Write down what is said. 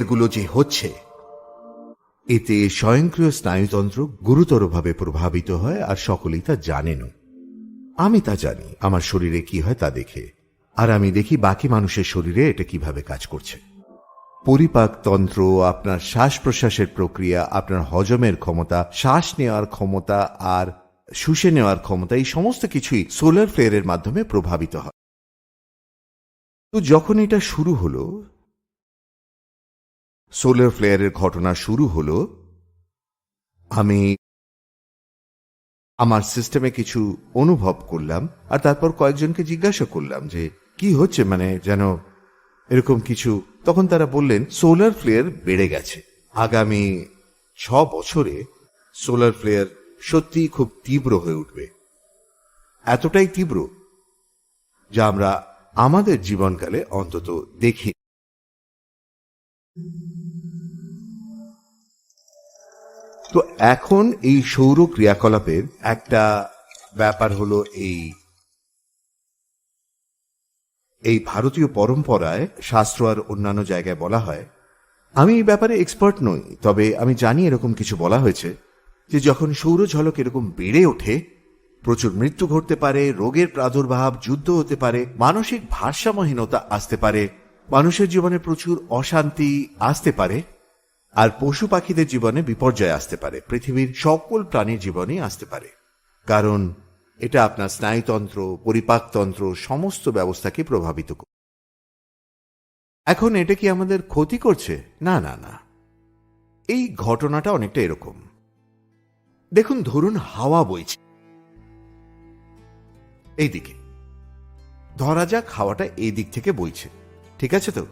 এগুলো যে হচ্ছে, এতে স্বয়ংক্রিয় স্নায়ুতন্ত্র গুরুতরভাবে প্রভাবিত হয় আর সকলেই তা জানেনও। আমি তা জানি, আমার শরীরে কি হয় তা দেখে। আর আমি দেখি বাকি মানুষের শরীরে এটা কীভাবে কাজ করছে। পরিপাক তন্ত্র, আপনার শ্বাস প্রশ্বাসের প্রক্রিয়া, আপনার হজমের ক্ষমতা, শ্বাস নেওয়ার ক্ষমতা আর শুষে নেওয়ার ক্ষমতা, এই সমস্ত কিছুই সোলার ফ্লেয়ারের মাধ্যমে প্রভাবিত হয়। তো যখন এটা শুরু হলো সোলার ফ্লেয়ারের ঘটনা শুরু হলো, আমি আমার সিস্টেমে কিছু অনুভব করলাম আর তারপর কয়েকজনকে জিজ্ঞাসা করলাম যে, কি হচ্ছে? মানে যেন এরকম কিছু। তখন তারা বললেন, সোলার ফ্লেয়ার বেড়ে গেছে। আগামী ছ বছরে সোলার ফ্লেয়ার সত্যি খুব তীব্র হয়ে উঠবে। এতটাই তীব্র যা আমরা আমাদের জীবনকালে অন্তত দেখি তো এখন এই সৌর ক্রিয়াকলাপের একটা ব্যাপার হলো এই এই ভারতীয় পরম্পরায় শাস্ত্র আর অন্যান্য জায়গায় বলা হয়। আমি এই ব্যাপারে এক্সপার্ট নই, তবে আমি জানি এরকম কিছু বলা হয়েছে যে যখন সৌরঝলক এরকম বেড়ে ওঠে, প্রচুর মৃত্যু ঘটতে পারে, রোগের প্রাদুর্ভাব, যুদ্ধ হতে পারে, মানসিক ভারসাম্যহীনতা আসতে পারে মানুষের জীবনে প্রচুর অশান্তি আসতে পারে, আর পশু পাখিদের জীবনে বিপর্যয় আসতে পারে। পৃথিবীর সকল প্রাণীর জীবনে আসতে পারে। কারণ এটা আপনার স্নায়ুতন্ত্র, পরিপাকতন্ত্র, সমস্ত ব্যবস্থাকে প্রভাবিত করে এখন এটা কি আমাদের ক্ষতি করছে? না না না। এই ঘটনাটা অনেকটা এরকম। দেখুন, ধরুন হাওয়া বইছে। এইদিকে। ধরা যাক, হাওয়াটা এই দিক থেকে বইছে। ঠিক আছে তো?